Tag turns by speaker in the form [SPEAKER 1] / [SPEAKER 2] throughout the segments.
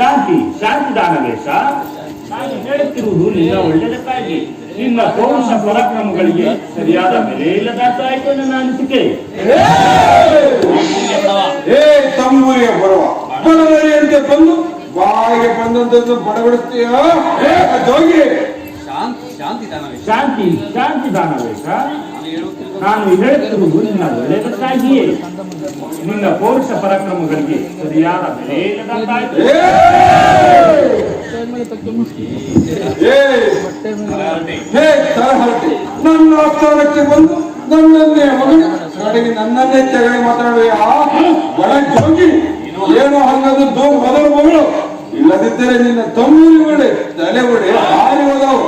[SPEAKER 1] ಶಾಂತಿ ಶಾಂತಿ ದಾನವೇಶ ನಾನು ಹೇಳುತ್ತಿರುವುದು ನಿನ್ನ ಒಳ್ಳೆಯದಕ್ಕಾಗಿ ನಿನ್ನ ಪೌರುಷ ಪರಾಕ್ರಮಗಳಿಗೆ ಸರಿಯಾದ ಬೆಲೆ ಇಲ್ಲದಾಯ್ತು ನನ್ನ ಅನಿಸಿಕೆ
[SPEAKER 2] ಏ ತಂಬೂರಿಯ ಬರುವ ಬಡವರಿಯಂತೆ ಬಂದು ಬಾಯಿಗೆ ಬಂದಂತದ್ದು ಬಡಬಡಿಸ್ತೀಯ ಏ ಜೋಗಿ
[SPEAKER 3] ಶಾಂತಿ ಶಾಂತಿ ದಾನವೇ
[SPEAKER 1] ಶಾಂತಿ ಶಾಂತಿ ದಾನವೇಶ
[SPEAKER 3] ನಾನು ಹೇಳುತ್ತಿರುವ
[SPEAKER 1] ನಾನು ಹೇಳುತ್ತಿರುವುದು ನಿನ್ನ ಒಳ್ಳೆಯದಕ್ಕಾಗಿಯೇ ನಿನ್ನ ಪೌರುಷ ಪರಾಕ್ರಮಗಳಿಗೆ ಸರಿಯಾದ
[SPEAKER 2] ನನ್ನ ಸ್ಥಾನಕ್ಕೆ ಬಂದು ನನ್ನನ್ನೇ ಮಗನು ಕಡೆಗೆ ನನ್ನನ್ನೇ ತೆಗೆದು ಮಾತಾಡುವೆಯಾ ಬಡ ಜೋಗಿ ಏನೋ ದೋಮ್ ಮೊದಲು ಮಗಳು ಇಲ್ಲದಿದ್ದರೆ ನಿನ್ನ ತಮ್ಮೂರಿ ಒಳ್ಳೆ ತಲೆ ಒಡೆ ಹಾರಿ ಹೋದವು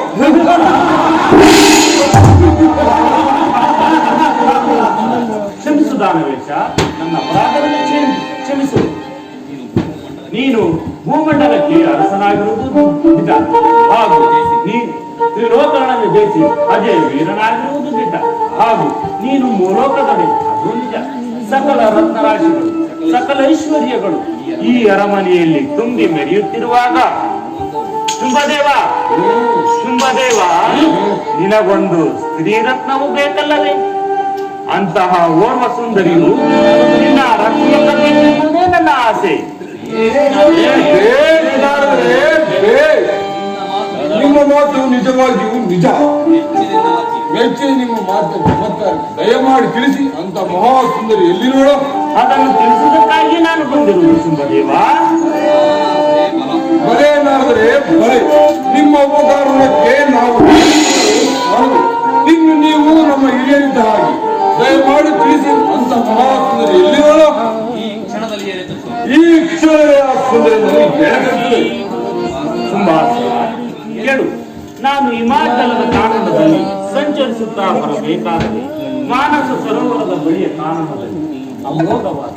[SPEAKER 1] ಕ್ಷಮಿಸುದಾನ ದಾನವೇಶ. ನನ್ನ ಅಪರಾಧವನ್ನು ಕ್ಷಮಿ- ಕ್ಷಮಿಸು. ನೀನು ಭೂಮಂಡಲಕ್ಕೆ ಅರಸನಾಗಿರುವುದು ಹಾಗೂ ನೀನು ತ್ರಿಲೋಕಗಳನ್ನು ಜಯಿಸಿ ಅಜಯ ವೀರನಾಗಿರುವುದು ಬಿಟ್ಟ ಹಾಗೂ ನೀನು ಮೂಲೋಕದಲ್ಲಿ ಅದು ಸಕಲ ರತ್ನರಾಶಿಗಳು, ಸಕಲ ಐಶ್ವರ್ಯಗಳು ಈ ಅರಮನೆಯಲ್ಲಿ ತುಂಬಿ ಮೆರೆಯುತ್ತಿರುವಾಗ, ಶುಂಭದೇವ ಶುಂಭದೇವ, ನಿನಗೊಂದು ಸ್ತ್ರೀರತ್ನವೂ ಬೇಕಲ್ಲವೇ? ಅಂತಹ ಓರ್ವ ಸುಂದರಿಯು ನಿನ್ನ ರಕ್ಷಣೆಯಲ್ಲಿರುವುದೇ ನನ್ನ ಆಸೆ.
[SPEAKER 2] ನಿಮ್ಮ ಮಾತು ನಿಜವಾಗಿಯೂ ನಿಜ. ಮೆಚ್ಚಿ ನಿಮ್ಮ ಮಾತು ಚಮತ್ಕಾರ ದಯಮಾಡಿ ತಿಳಿಸಿ ಅಂತ ಮಹಾ ಸುಂದರಿ ಎಲ್ಲಿ ನೋಡೋ
[SPEAKER 1] ಅದನ್ನು ತಿಳಿಸುವುದಕ್ಕಾಗಿ ನಾನು ಬಂದಿರುವುದು
[SPEAKER 3] ಸುಂದರೇವ.
[SPEAKER 2] ಬರೇ ಬರೇ ನಿಮ್ಮ ಉಪಕಾರಕ್ಕೆ ನಾವು. ಇನ್ನು ನೀವು ನಮ್ಮ ಹಿರಿಯರಿದ್ದ ಹಾಗೆ ದಯಮಾಡಿ ತಿಳಿಸಿ ಅಂತ ಮಹಾ ಸುಂದರಿ
[SPEAKER 3] ಈ ಕ್ಷಣದಲ್ಲಿ ಏನಿತ್ತು
[SPEAKER 2] ಈ ಕ್ಷಣವೇ ಆ ಸುಂದರಿ ನನಗೆ ಬೆಳಗುತ್ತದೆ.
[SPEAKER 1] ತುಂಬಾ ಕೇಳು. ನಾನು ಹಿಮಾಚಲದ ಕಾನನದಲ್ಲಿ ಸಂಚರಿಸುತ್ತಾ ಬರಬೇಕಾದರೆ ಮಾನಸ ಸರೋವರದ ಬಳಿಯ ಕಾನನದಲ್ಲಿ ಅಮೋಘವಾದ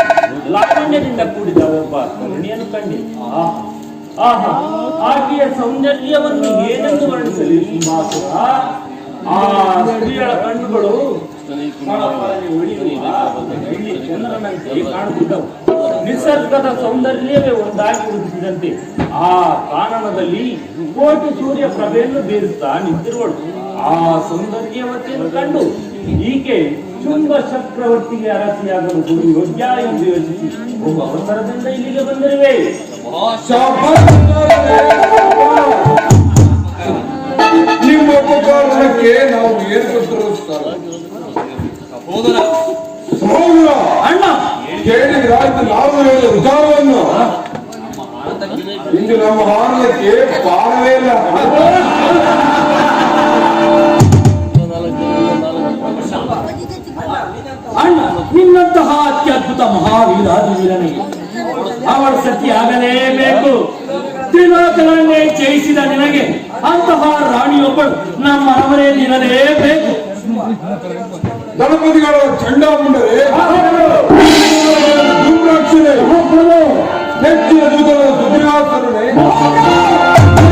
[SPEAKER 1] ಲಾವಣ್ಯದಿಂದ ಕೂಡಿದ ಒಬ್ಬ ತರುಣಿಯನ್ನು ಕಂಡೆ. ಆಹಾ. ಆಹಾ. ಆಕೆಯ ಸೌಂದರ್ಯವನ್ನು ಏನೆಂದು ವರ್ಣಿಸಲಿ? ಸುಂಬಾಸುರ ಆ ಸ್ತ್ರೀಯಳ ಕಣ್ಣುಗಳು ನಿಸರ್ಗದ ಸೌಂದರ್ಯವೇ ಒಂದಾಗಿ ಉದಿಸಿದಂತೆ ಆ ಕಾನನದಲ್ಲಿ ಕೋಟಿ ಸೂರ್ಯ ಪ್ರಭೆಯನ್ನು ಬೀರುತ್ತಾ ನಿಂತಿರುವಳು. ಆ ಸೌಂದರ್ಯವತೆಯನ್ನು ಕಂಡು ಈಕೆ ಶುಂಭ ಚಕ್ರವರ್ತಿಗೆ ಅರಸಿಯಾಗಲು ಗುರು ಯೋಗ್ಯ ಎಂದು ಯೋಚಿಸಿ ಒಬ್ಬ ಅವಸರದಿಂದ ಇಲ್ಲಿಗೆ ಬಂದಿರುವೆ.
[SPEAKER 2] ನಿಮ್ಮ ಉಪಕಾರಕ್ಕೆ ನಾವು ಏನು
[SPEAKER 3] ಸಹೋದರ
[SPEAKER 1] ಅಣ್ಣ!
[SPEAKER 2] ಕೇಳಿದ್ರ ಇದು ನಾವು
[SPEAKER 3] ನಮ್ಮ ಆನಂದಕ್ಕೆ
[SPEAKER 2] ಇಂದು ನಮ್ಮ ಹಾರಲಕ್ಕೆ ಪಾಲವೇ ಇಲ್ಲ.
[SPEAKER 1] ಅಣ್ಣ ನಿನ್ನಂತಹ ಅತ್ಯದ್ಭುತ ಮಹಾವೀರಾದಿ ವೀರನಿಗೆ ಅವಳ ಸತಿ ಆಗಲೇಬೇಕು. ತ್ರಿಲೋಕಗಳನ್ನೇ ಜಯಿಸಿದ ನಿನಗೆ ಅಂತಹ ರಾಣಿಯೊಬ್ಬಳು ನಮ್ಮ ಅವರೇ ಅರಮನೆಯಲ್ಲಿರಲೇಬೇಕು
[SPEAKER 2] ಗಣಪತಿಗಳ ಚಂಡಾಮುಂಡರೇ ಧೂಮ್ರಾಕ್ಷರೇ ಹೆಚ್ಚಿನ ದೂತರ ಸುದ್ದಿವಾಸರೇ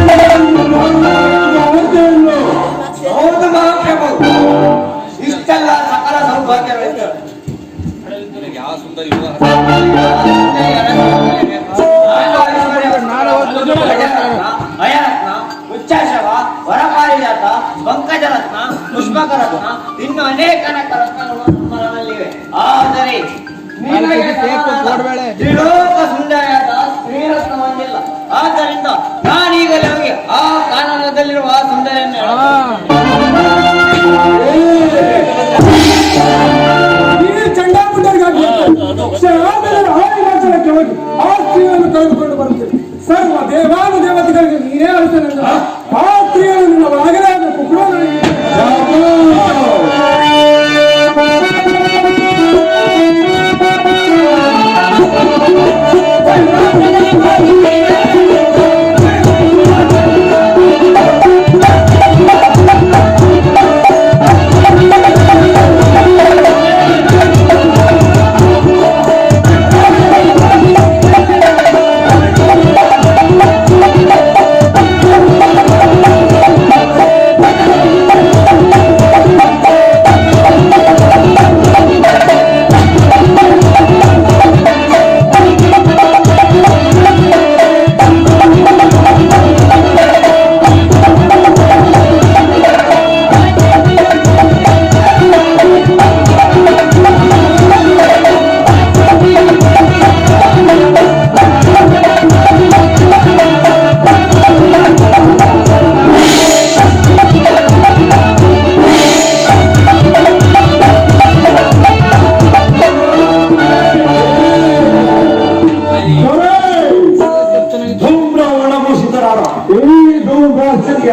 [SPEAKER 2] ಅವಧೆಯನ್ನು
[SPEAKER 4] ಪಂಕಜರತ್ನ ಪುಷ್ಪಕರತ್ನ ಇನ್ನು ಅನೇಕ ಅನೇಕ ರತ್ನಗಳು ನಮ್ಮಲ್ಲಿವೆ ಆದರೆ ತ್ರಿಲೋಕ ಸುಂದರಿಯಾದ ಶ್ರೀರತ್ನ ಹೊಂದಿಲ್ಲ ಆದ್ದರಿಂದ ನಾನೀಗಲೇ ಹೋಗಿ ಆ ಕಾನನದಲ್ಲಿರುವ ಆ ಸುಂದರಿಯನ್ನು
[SPEAKER 2] ಆ. ಸ್ತ್ರೀಯನ್ನು ಸರ್ವ ದೇವಾನು ದೇವತೆಗಳಿಗೆ ನೀನೇ ಅರ್ಥ ಆ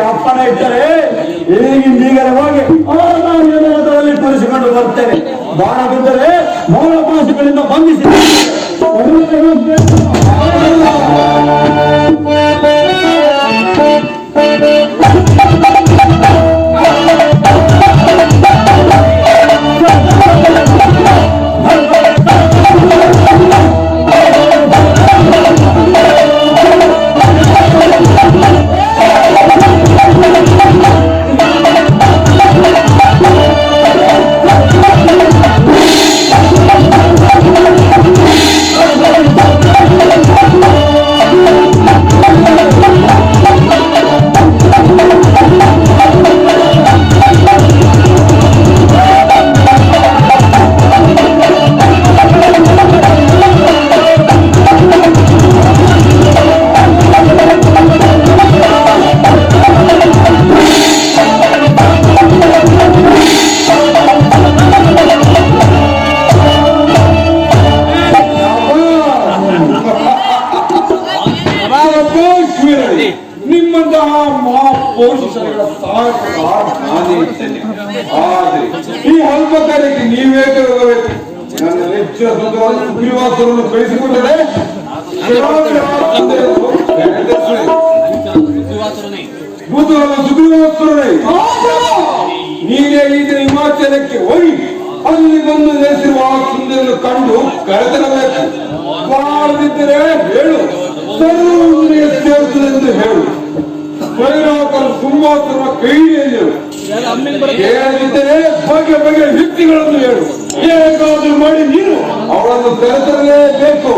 [SPEAKER 1] ಇದ್ದರೆ ಇಟ್ಟರೆ ಈಗಿಂದೀಗಲೇ ಹೋಗಿ ಅವರಲ್ಲಿ ತೋರಿಸಿಕೊಂಡು ಬರ್ತೇನೆ. ಬಾಣ ಬಿದ್ದರೆ ಮೂಲ ಪಾಸುಗಳಿಂದ ಬಂಧಿಸಿ.
[SPEAKER 2] ಆದರೆ ಈ ಅಲ್ಪ ಕಾರ್ಯಕ್ಕೆ ನೀವೇ ಹೋಗಬೇಕು? ನನ್ನ ನೆಚ್ಚಿನ ಸುಂದರವಾದ ಸುಗ್ರೀವಾಸವನ್ನು ಕಳಿಸಿಕೊಟ್ಟರೆ ನೀನೇ ಈಗ ಹಿಮಾಚಲಕ್ಕೆ ಹೋಗಿ, ಅಲ್ಲಿ ಬಂದು ನೆಲೆಸಿರುವ ಆ ಸುಂದರನ್ನು ಕಂಡು ಕರೆತರಬೇಕು ಬಾಳದಿದ್ದರೆ ಹೇಳು ಸರ್ವನಿಗೆ ಎಂದು ಹೇಳು. ಭೈರವಕರ ಸಿಂಹಾಸನ ಕೈಯಲ್ಲಿ ಹೇಳದಿದ್ದರೆ ಬಗೆ ಬಗೆ ವ್ಯಕ್ತಿಗಳನ್ನು ಹೇಳು. ಹೇಗಾದ್ರೂ ಮಾಡಿ ನೀನು. ಅವಳನ್ನು ಕರೆತರಲೇಬೇಕು